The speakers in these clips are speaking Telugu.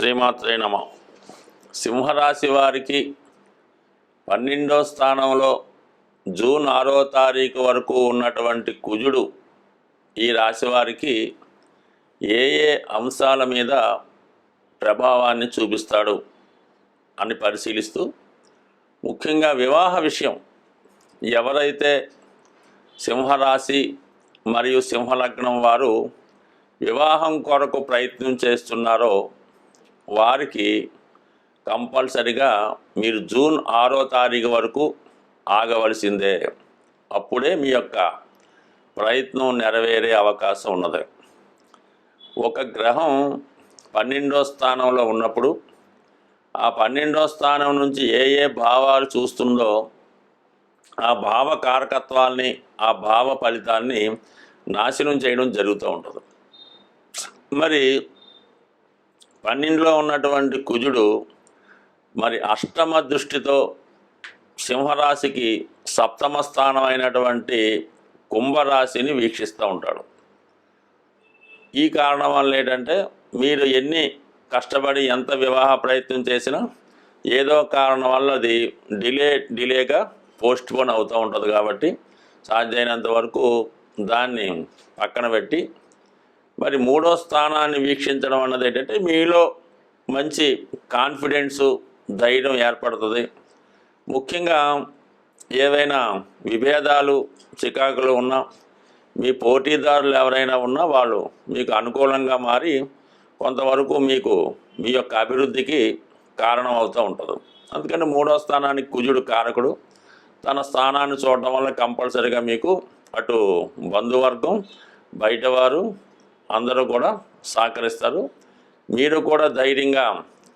శ్రీమాత్రే నమ. సింహరాశి వారికి పన్నెండో స్థానంలో జూన్ ఆరో తారీఖు వరకు ఉన్నటువంటి కుజుడు ఈ రాశి వారికి ఏ ఏ అంశాల మీద ప్రభావాన్ని చూపిస్తాడు అని పరిశీలిస్తూ ముఖ్యంగా వివాహ విషయం. ఎవరైతే సింహరాశి మరియు సింహలగ్నం వారు వివాహం కొరకు ప్రయత్నం చేస్తున్నారో వారికి కంపల్సరిగా మీరు జూన్ ఆరో తారీఖు వరకు ఆగవలసిందే. అప్పుడే మీ యొక్క ప్రయత్నం నెరవేరే అవకాశం ఉన్నది. ఒక గ్రహం పన్నెండో స్థానంలో ఉన్నప్పుడు ఆ పన్నెండో స్థానం నుంచి ఏ ఏ భావాలు చూస్తుందో ఆ భావ కారకత్వాల్ని ఆ భావ ఫలితాన్ని నాశనం చేయడం జరుగుతూ ఉంటుంది. మరి పన్నెండులో ఉన్నటువంటి కుజుడు మరి అష్టమ దృష్టితో సింహరాశికి సప్తమ స్థానం అయినటువంటి కుంభరాశిని వీక్షిస్తూ ఉంటాడు. ఈ కారణం వల్ల ఏంటంటే మీరు ఎన్ని కష్టపడి ఎంత వివాహ ప్రయత్నం చేసినా ఏదో కారణం వల్ల అది డిలే డిలేగా పోస్ట్పోన్ అవుతూ ఉంటుంది కాబట్టి సాధ్యమైనంత వరకు దాన్ని పక్కన పెట్టి మరి మూడో స్థానాన్ని వీక్షించడం అన్నది ఏంటంటే మీలో మంచి కాన్ఫిడెన్సు ధైర్యం ఏర్పడుతుంది. ముఖ్యంగా ఏవైనా విభేదాలు చికాకులు ఉన్నా మీ పోటీదారులు ఎవరైనా ఉన్నా వాళ్ళు మీకు అనుకూలంగా మారి కొంతవరకు మీకు మీ యొక్క అభివృద్ధికి కారణం అవుతూ ఉంటుంది. అందుకని మూడో స్థానానికి కుజుడు కారకుడు. తన స్థానాన్ని చూడటం వల్ల కంపల్సరిగా మీకు అటు బంధువర్గం బయటవారు అందరూ కూడా సహకరిస్తారు. మీరు కూడా ధైర్యంగా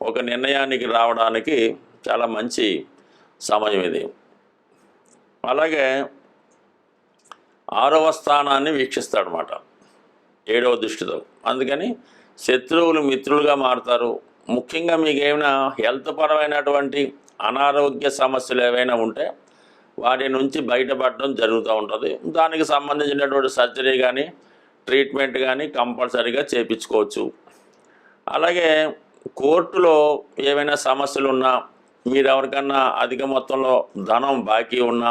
ఒక నిర్ణయానికి రావడానికి చాలా మంచి సమయం ఇది. అలాగే ఆరవ స్థానాన్ని వీక్షిస్తాడనమాట ఏడవ దృష్టితో. అందుకని శత్రువులు మిత్రులుగా మారుతారు. ముఖ్యంగా మీకు ఏమైనా హెల్త్ పరమైనటువంటి అనారోగ్య సమస్యలు ఏవైనా ఉంటే వాటి నుంచి బయటపడడం జరుగుతూ ఉంటుంది. దానికి సంబంధించినటువంటి సర్జరీ కానీ ట్రీట్మెంట్ కానీ కంపల్సరీగా చేయించుకోవచ్చు అలాగే కోర్టులో ఏమైనా సమస్యలు ఉన్నా మీరు ఎవరికన్నా అధిక మొత్తంలో ధనం బాకీ ఉన్నా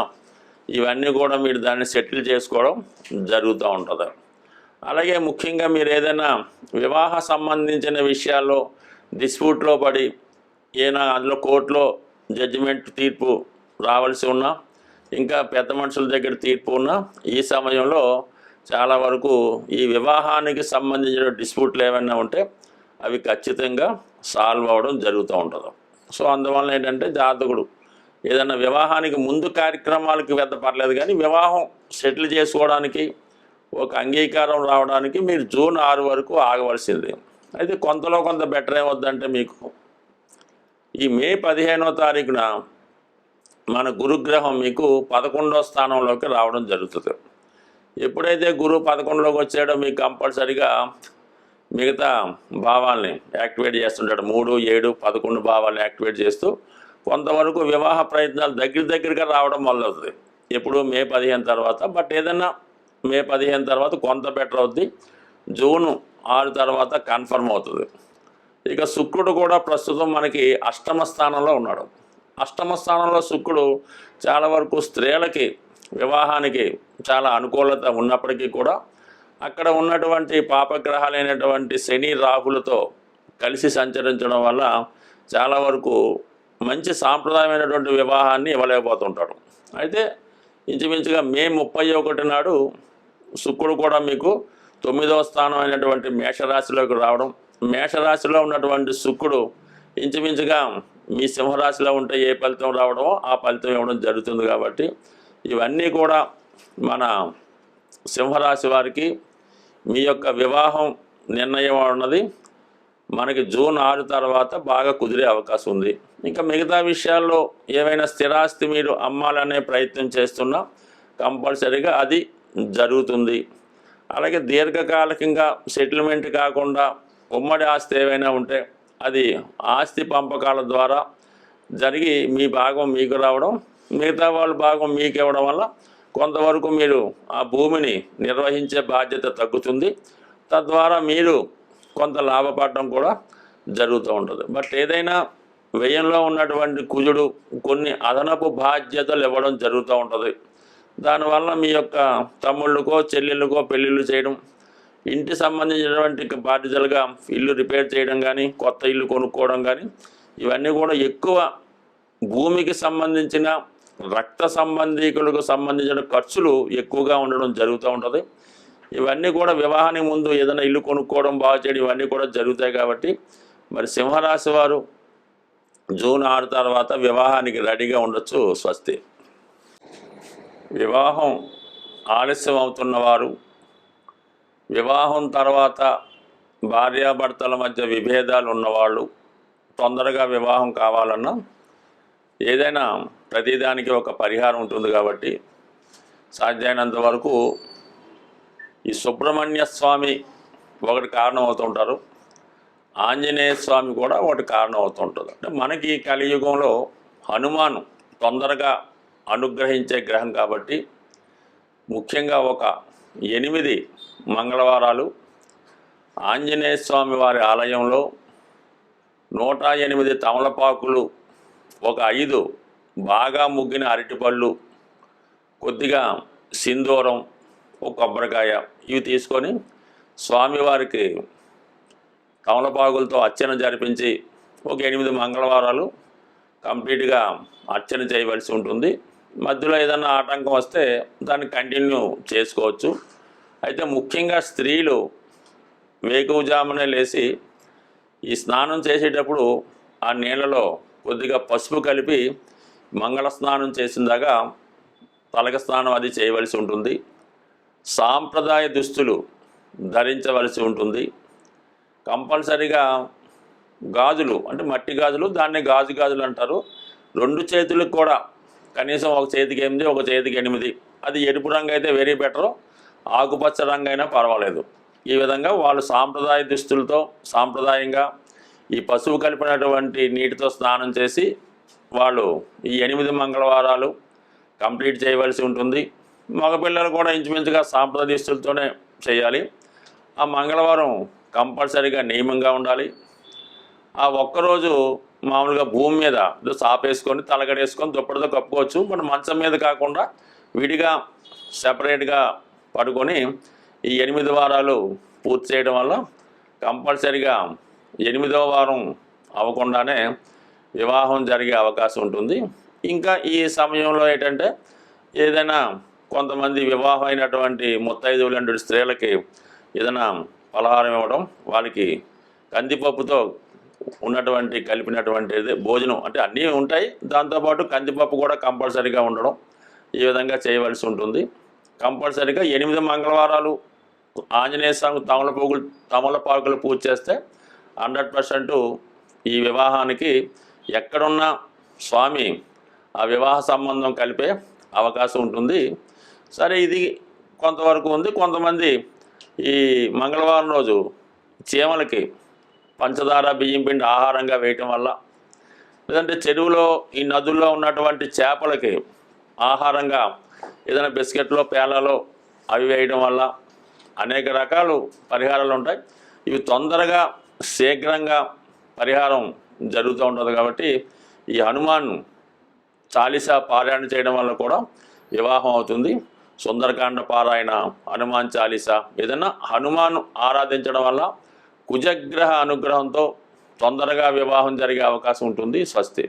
ఇవన్నీ కూడా మీరు దాన్ని సెటిల్ చేసుకోవడం జరుగుతూ ఉంటుంది. అలాగే ముఖ్యంగా మీరు ఏదైనా వివాహ సంబంధించిన విషయాల్లో డిస్ప్యూట్లో పడి ఏనా అందులో కోర్టులో జడ్జిమెంట్ తీర్పు రావాల్సి ఉన్నా ఇంకా పెద్ద మనుషుల దగ్గర తీర్పు ఉన్నా ఈ సమయంలో చాలా వరకు ఈ వివాహానికి సంబంధించిన డిస్ప్యూట్లు ఏమైనా ఉంటే అవి ఖచ్చితంగా సాల్వ్ అవ్వడం జరుగుతూ ఉంటుంది. సో అందువల్ల ఏంటంటే జాతకుడు ఏదైనా వివాహానికి ముందు కార్యక్రమాలకి పెద్ద పర్లేదు కానీ వివాహం సెటిల్ చేసుకోవడానికి ఒక అంగీకారం రావడానికి మీరు జూన్ ఆరు వరకు ఆగవలసింది. అయితే కొంతలో కొంత బెటర్ ఏమొద్దంటే మీకు ఈ మే పదిహేనో తారీఖున మన గురుగ్రహం మీకు పదకొండో స్థానంలోకి రావడం జరుగుతుంది. ఎప్పుడైతే గురువు పదకొండులోకి వచ్చాడో మీకు కంపల్సరిగా మిగతా భావాల్ని యాక్టివేట్ చేస్తుంటాడు. మూడు ఏడు పదకొండు భావాలను యాక్టివేట్ చేస్తూ కొంతవరకు వివాహ ప్రయత్నాలు దగ్గర దగ్గరగా రావడం మొదలవుతుంది ఎప్పుడు మే పదిహేను తర్వాత బట్ ఏదైనా మే పదిహేను తర్వాత కొంత బెటర్ అవుద్ది. జూన్ ఆరు తర్వాత కన్ఫర్మ్ అవుతుంది. ఇక శుక్రుడు కూడా ప్రస్తుతం మనకి అష్టమ స్థానంలో ఉన్నాడు. అష్టమ స్థానంలో శుక్రుడు చాలా వరకు స్త్రీలకి వివాహానికి చాలా అనుకూలత ఉన్నప్పటికీ కూడా అక్కడ ఉన్నటువంటి పాపగ్రహాలైనటువంటి శని రాహులతో కలిసి సంచరించడం వల్ల చాలా వరకు మంచి సాంప్రదాయమైనటువంటి వివాహాన్ని ఇవ్వలేకపోతుంటాడు అయితే ఇంచుమించుగా మే ముప్పై ఒకటి నాడు శుక్రుడు కూడా మీకు తొమ్మిదవ స్థానం అయినటువంటి మేషరాశిలోకి రావడం మేషరాశిలో ఉన్నటువంటి శుక్రుడు ఇంచుమించుగా మీ సింహరాశిలో ఉంటే ఏ ఫలితం రావడమో ఆ ఫలితం ఇవ్వడం జరుగుతుంది కాబట్టి ఇవన్నీ కూడా మన సింహరాశి వారికి మీ యొక్క వివాహం నిర్ణయం ఉన్నది మనకి జూన్ ఆరు తర్వాత బాగా కుదిరే అవకాశం ఉంది. ఇంకా మిగతా విషయాల్లో ఏమైనా స్థిరాస్తి మీరు అమ్మాలనే ప్రయత్నం చేస్తున్నా కంపల్సరీగా అది జరుగుతుంది. అలాగే దీర్ఘకాలికంగా సెటిల్మెంట్ కాకుండా ఉమ్మడి ఆస్తి ఏవైనా ఉంటే అది ఆస్తి పంపకాల ద్వారా జరిగి మీ భాగం మీకు రావడం మిగతా వాళ్ళ భాగం మీకు ఇవ్వడం వల్ల కొంతవరకు మీరు ఆ భూమిని నిర్వహించే బాధ్యత తగ్గుతుంది. తద్వారా మీరు కొంత లాభపడడం కూడా జరుగుతూ ఉంటుంది. బట్ ఏదైనా వ్యయంలో ఉన్నటువంటి కుజుడు కొన్ని అదనపు బాధ్యతలు ఇవ్వడం జరుగుతూ ఉంటుంది. దానివల్ల మీ యొక్క తమ్ముళ్ళకో చెల్లెళ్ళకో పెళ్ళిళ్ళు చేయడం ఇంటి సంబంధించినటువంటి బాధ్యతలుగా ఇల్లు రిపేర్ చేయడం కానీ కొత్త ఇల్లు కొనుక్కోవడం కానీ ఇవన్నీ కూడా ఎక్కువ భూమికి సంబంధించిన రక్త సంబంధీకులకు సంబంధించిన ఖర్చులు ఎక్కువగా ఉండడం జరుగుతూ ఉంటుంది. ఇవన్నీ కూడా వివాహానికి ముందు ఏదైనా ఇల్లు కొనుక్కోవడం బాగా చేయడం ఇవన్నీ కూడా జరుగుతాయి కాబట్టి మరి సింహరాశి వారు జూన్ ఆరు తర్వాత వివాహానికి రెడీగా ఉండొచ్చు స్వస్తి. వివాహం ఆలస్యం అవుతున్న వారు వివాహం తర్వాత భార్యాభర్తల మధ్య విభేదాలు ఉన్నవాళ్ళు తొందరగా వివాహం కావాలన్నా ఏదైనా ప్రతిదానికి ఒక పరిహారం ఉంటుంది కాబట్టి సాధ్యమైనంత వరకు ఈ సుబ్రహ్మణ్య స్వామి ఒకటి కారణం అవుతుంటారు ఆంజనేయ స్వామి కూడా ఒకటి కారణం అవుతుంటుంది అంటే మనకి ఈ కలియుగంలో హనుమాను తొందరగా అనుగ్రహించే గ్రహం కాబట్టి ముఖ్యంగా ఒక ఎనిమిది మంగళవారాలు ఆంజనేయ స్వామి వారి ఆలయంలో నూట ఎనిమిది తమలపాకులు ఒక ఐదు బాగా ముగ్గిన అరటిపళ్ళు కొద్దిగా సింధూరం ఒక కొబ్బరికాయ ఇవి తీసుకొని స్వామివారికి తమలపాకులతో అర్చన జరిపించి ఒక ఎనిమిది మంగళవారాలు కంప్లీట్గా అర్చన చేయవలసి ఉంటుంది. మధ్యలో ఏదైనా ఆటంకం వస్తే దాన్ని కంటిన్యూ చేసుకోవచ్చు. అయితే ముఖ్యంగా స్త్రీలు వేకువజామునే లేచి ఈ స్నానం చేసేటప్పుడు ఆ నీళ్ళలో కొద్దిగా పసుపు కలిపి మంగళ స్నానం చేసిందాగా తలక స్నానం అది చేయవలసి ఉంటుంది. సాంప్రదాయ దుస్తులు ధరించవలసి ఉంటుంది. కంపల్సరిగా గాజులు అంటే మట్టి గాజులు దాన్ని గాజు గాజులు అంటారు. రెండు చేతులకు కూడా కనీసం ఒక చేతికి ఎనిమిది ఒక చేతికి ఎనిమిది. అది ఎరుపు రంగు అయితే వెరీ బెటర్ ఆకుపచ్చ రంగు అయినా పర్వాలేదు. ఈ విధంగా వాళ్ళు సాంప్రదాయ దుస్తులతో సాంప్రదాయంగా ఈ పశువు కలిపినటువంటి నీటితో స్నానం చేసి వాళ్ళు ఈ ఎనిమిది మంగళవారాలు కంప్లీట్ చేయవలసి ఉంటుంది. మగపిల్లలు కూడా ఇంచుమించుగా సాంప్రదాయస్తులతోనే చేయాలి. ఆ మంగళవారం కంపల్సరీగా నియమంగా ఉండాలి. ఆ ఒక్కరోజు మామూలుగా భూమి మీద సాపేసుకొని తలగడేసుకొని దుప్పటితో కప్పుకోవచ్చు. మన మంచం మీద కాకుండా విడిగా సెపరేట్గా పడుకొని ఈ ఎనిమిది వారాలు పూర్తి చేయడం వల్ల కంపల్సరీగా ఎనిమిదవ వారం అవ్వకుండానే వివాహం జరిగే అవకాశం ఉంటుంది. ఇంకా ఈ సమయంలో ఏంటంటే ఏదైనా కొంతమంది వివాహం అయినటువంటి ముత్తైదువులు స్త్రీలకి ఏదైనా పలహారం ఇవ్వడం వాళ్ళకి కందిపప్పుతో ఉన్నటువంటి కలిపినటువంటిది భోజనం అంటే అన్నీ ఉంటాయి. దాంతోపాటు కందిపప్పు కూడా కంపల్సరీగా ఉండడం ఈ విధంగా చేయవలసి ఉంటుంది. కంపల్సరీగా ఎనిమిది మంగళవారాలు ఆంజనేయ స్వామి తమలపాకులు తమలపాకులు పూజ చేస్తే హండ్రెడ్ పర్సెంట్ ఈ వివాహానికి ఎక్కడున్నా స్వామి ఆ వివాహ సంబంధం కలిపే అవకాశం ఉంటుంది. సరే ఇది కొంతవరకు ఉంది. కొంతమంది ఈ మంగళవారం రోజు చీమలకి పంచదార బియ్యం పిండి ఆహారంగా వేయటం వల్ల లేదంటే చెరువులో ఈ నదుల్లో ఉన్నటువంటి చేపలకి ఆహారంగా ఏదైనా బిస్కెట్లో పేలలో అవి వేయడం వల్ల అనేక రకాలు పరిహారాలు ఉంటాయి. ఇవి తొందరగా శీఘ్రంగా పరిహారం జరుగుతూ ఉంటుంది కాబట్టి ఈ హనుమాన్ చాలీసా పారాయణ చేయడం వల్ల కూడా వివాహం అవుతుంది. సుందరకాండ పారాయణ హనుమాన్ చాలీసా ఏదైనా హనుమాన్ ఆరాధించడం వల్ల కుజగ్రహ అనుగ్రహంతో తొందరగా వివాహం జరిగే అవకాశం ఉంటుంది స్వస్తి.